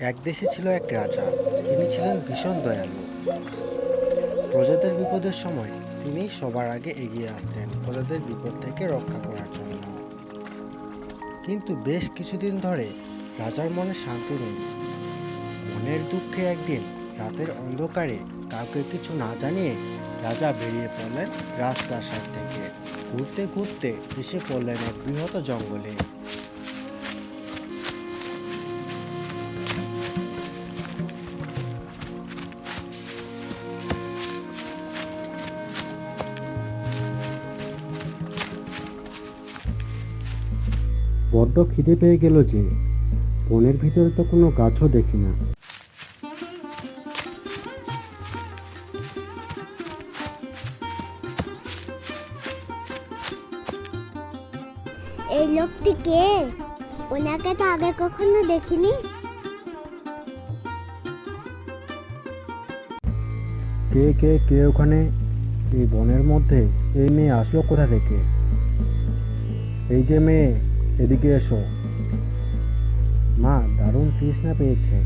এক দেশে ছিল এক রাজা। তিনি ছিলেন ভীষণ দয়ালু। প্রজাদের বিপদের সময় তিনি সবার আগে এগিয়ে আসতেন প্রজাদের বিপদ থেকে রক্ষা করার জন্য। কিন্তু বেশ কিছুদিন ধরে রাজার মনে শান্তি নেই। মনের দুঃখে একদিন রাতের অন্ধকারে কাউকে কিছু না জানিয়ে রাজা বেরিয়ে পড়লেন রাজপ্রাসাদ থেকে। ঘুরতে ঘুরতে এসে পড়লেন এক বৃহৎ জঙ্গলে। বড্ড খিদে পেয়ে গেল যে বনের ভিতরে তো কোনো গাছও দেখি না। এই লোকটি কে? ওনাকে তো আগে কখনো দেখিনি। কে কে কে ওখানে? এই বনের মধ্যে এই মেয়ে আসলো কোথা থেকে? এই যে মেয়ে এদিকে এসো। মা দারুণ তৃষ্ণা পেয়েছে।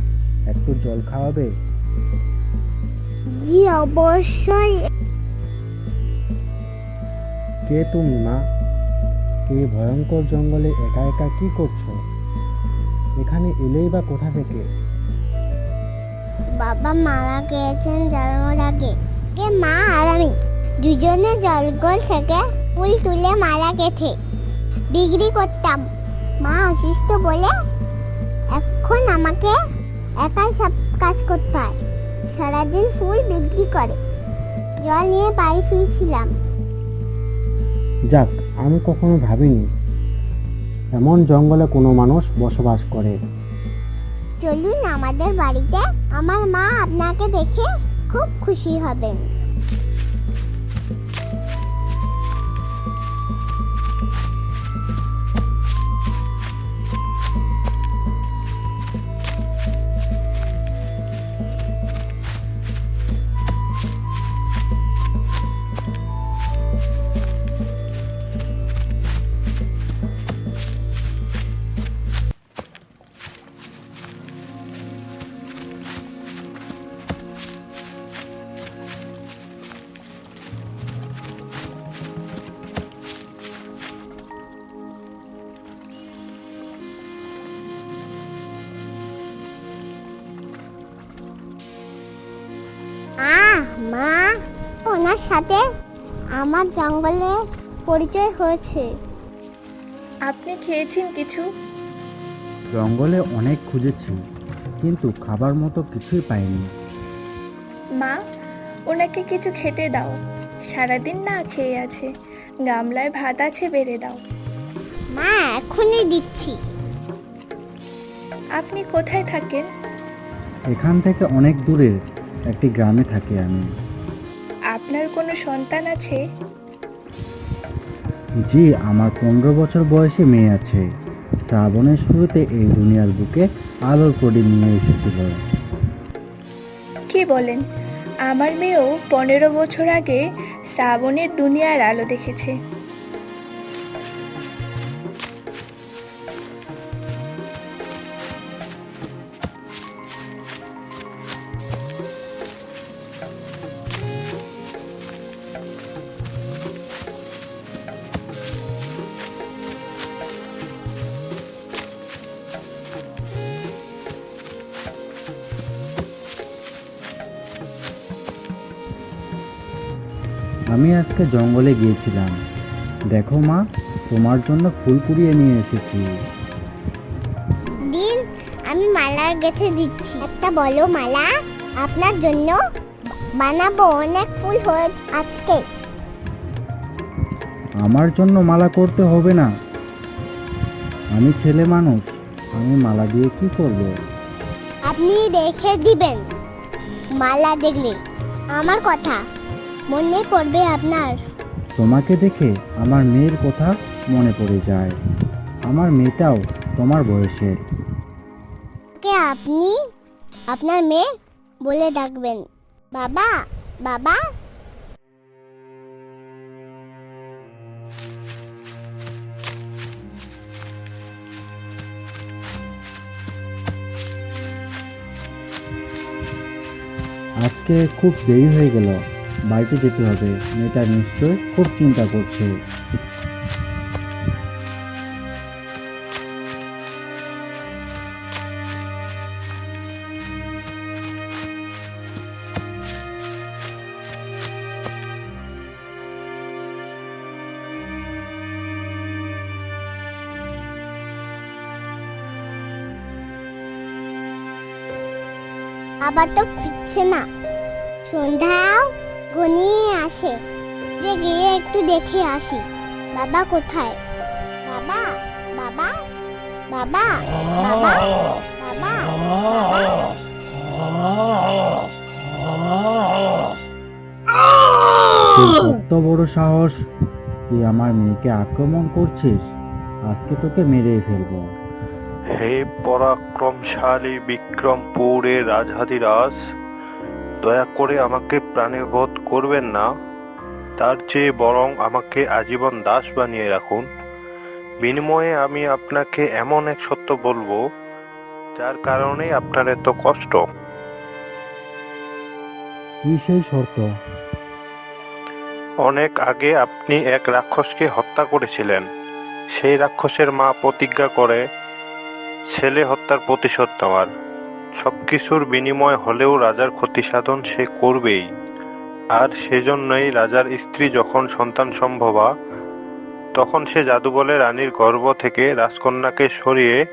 একটু জল খাওয়াবে? জি অবশ্যই। কে তুমি মা? এই ভয়ঙ্কর জঙ্গলে একা একা কি করছ? এখানে এলেই বা কোথা থেকে? বাবা মারা গিয়েছেন জন্মের আগে। কে মা আর আমি দুজনে জলগল থেকে ফুল তুলে মারা গেথে বিক্রি করতাম। মা অসুস্থ বলে এখন আমাকে একাই সব কাজ করতে হয়। সারাদিন ফুল বিক্রি করে। জল নিয়ে বাড়ি ফিরছিলাম। যাক আমি কখনো ভাবিনি এমন জঙ্গলে কোনো মানুষ বসবাস করে। চলুন আমাদের বাড়িতে। আমার মা আপনাকে দেখে খুব খুশি হবেন। মা ওনার সাথে আমার জঙ্গলে পরিচয় হয়েছে। আপনি খেয়েছেন কিছু? জঙ্গলে অনেক খুঁজেছি কিন্তু খাবার মতো কিছুই পাইনি। মা ওনাকে কিছু খেতে দাও। সারাদিন না খেয়ে আছে গামলায় ভাত আছে বেড়ে দাও। মা এখনই দিচ্ছি। আপনি কোথায় থাকেন? এখান থেকে অনেক দূরে। একটি গ্রামে থাকি আমি। আপনার কোনো সন্তান আছে? জি আমার পনেরো বছর বয়সী মেয়ে আছে। শ্রাবণের শুরুতে এই দুনিয়ার বুকে আলোর প্রদীপ নিয়ে এসেছিল। কি বলেন? আমার মেয়েও পনেরো বছর আগে শ্রাবণের দুনিয়ার আলো দেখেছে। আমি আজকে জঙ্গলে গিয়েছিলাম। দেখো মা তোমার জন্য ফুল কুড়িয়ে নিয়ে এসেছি। দিন আমি মালা গেথে দিচ্ছি। একটা বলো মালা আপনার জন্য বানাবো অনেক ফুল হয়ে আজকে। আমার জন্য মালা করতে হবে না। আমি ছেলে মানুষ আমি মালা দিয়ে কি করব? আপনি রেখে দিবেন। মালা দেখলে আমার কথা। মনে পড়বে আপনার। তোমাকে দেখে আমার মেয়ের কথা মনে পড়ে যায়। আমার মেয়েটাও তোমার বয়সের। কে আপনি? আপনার মেয়ে? বলে ডাকবেন। বাবা বাবা। আজকে খুব দেরি হয়ে গেল। বাড়িতে যেতে হবে। মেয়েটা নিশ্চয় খুব চিন্তা করছে। আবার তো ফিরছে না। সন্ধ্যাও ঘনিয়ে আসে। যে গিয়ে একটু দেখে আসি। বাবা কোথায়? বাবা বাবা বাবা বাবা কত বড় সাহস। তুই আমার মেয়েকে আক্রমণ করছিস। আজকে তোকে মেরে ফেলব। হে পরাক্রমশালী বিক্রমপুরের রাজহাদিরাজ দয়া করে আমাকে প্রাণীবধ করবেন না। তার চেয়ে বরং আমাকে আজীবন দাস বানিয়ে রাখুন। বিনিময়ে আমি আপনাকে এমন এক সত্য বলব যার কারণে আপনার এত কষ্ট। কি সেই শর্ত? অনেক আগে আপনি এক রাক্ষসকে হত্যা করেছিলেন। সেই রাক্ষসের মা প্রতিজ্ঞা করে ছেলে হত্যার প্রতিশোধ নেওয়ার। সবকিছুর বিনিময় হলেও রাজার ক্ষতি সাধন সে করবেই। আর সেজন্যই রাজার স্ত্রী যখন সন্তান সম্ভবা, তখন সে জাদু বলে রানীর গর্ভ থেকে রাজকন্যাকে সরিয়ে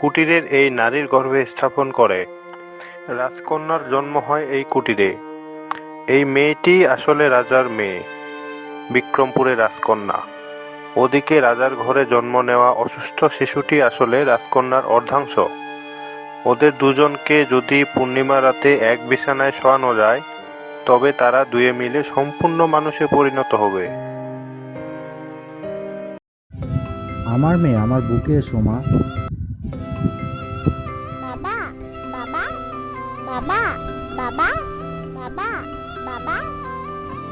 কুটিরের এই নারীর গর্ভে স্থাপন করে। রাজকন্যার জন্ম হয় এই কুটিরে। এই মেয়েটি আসলে রাজার মেয়ে বিক্রমপুরের রাজকন্যা। ওদিকে রাজার ঘরে জন্ম নেওয়া অসুস্থ শিশুটি আসলে রাজকন্যার অর্ধাংশ। ওদের দুজনকে যদি পূর্ণিমা রাতে এক বিছানায় শোয়ানো যায় তবে তারা দুয়ে মিলে সম্পূর্ণ মানুষে পরিণত হবে। আমার মেয়ে আমার বুকে এসো মা।